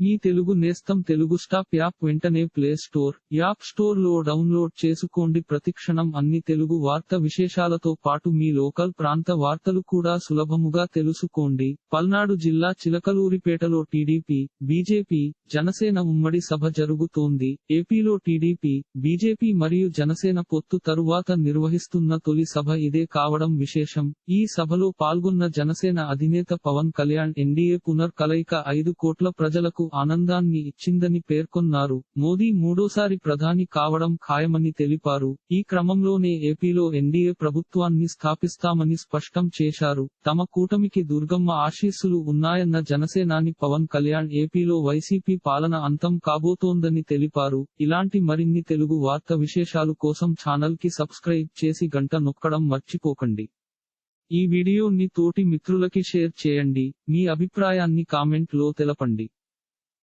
మీ తెలుగు నేస్తం Telugu stop app వెంటనే play store app స్టోర్లో డౌన్లోడ్ చేసుకోండి. ప్రతిక్షణం అన్ని తెలుగు వార్త విశేషాలతో పాటు మీ లోకల్ ప్రాంత వార్తలు కూడా సులభముగా తెలుసుకోండి. పల్నాడు జిల్లా చిలకలూరిపేటలో టీడీపీ బీజేపీ జనసేన ఉమ్మడి సభ జరుగుతోంది. ఏపీలో టీడీపీ బీజేపీ మరియు జనసేన పొత్తు తరువాత నిర్వహిస్తున్న తొలి సభ ఇదే కావడం విశేషం. ఈ సభలో పాల్గొన్న జనసేన అధినేత పవన్ కళ్యాణ్ ఎన్డీఏ పునర్ కలయిక ఐదు కోట్ల ప్రజలకు ఆనందాన్ని ఇచ్చిందని పేర్కొన్నారు. మోదీ మూడోసారి ప్రధాని కావడం ఖాయమని తెలిపారు. ఈ క్రమంలోనే ఏపీలో ఎన్డీఏ ప్రభుత్వాన్ని స్థాపిస్తామని స్పష్టం చేశారు. తమ కూటమికి దుర్గమ్మ ఆశీస్సులు ఉన్నాయన్న జనసేనాని పవన్ కళ్యాణ్ ఏపీలో వైసీపీ పాలన అంతం కాబోతోందని తెలిపారు. ఇలాంటి మరిన్ని తెలుగు వార్త విశేషాలు కోసం ఛానల్కి సబ్స్క్రైబ్ చేసి గంట నొక్కడం మర్చిపోకండి. ఈ వీడియోని తోటి మిత్రులకి షేర్ చేయండి. మీ అభిప్రాయాన్ని కామెంట్లో తెలపండి.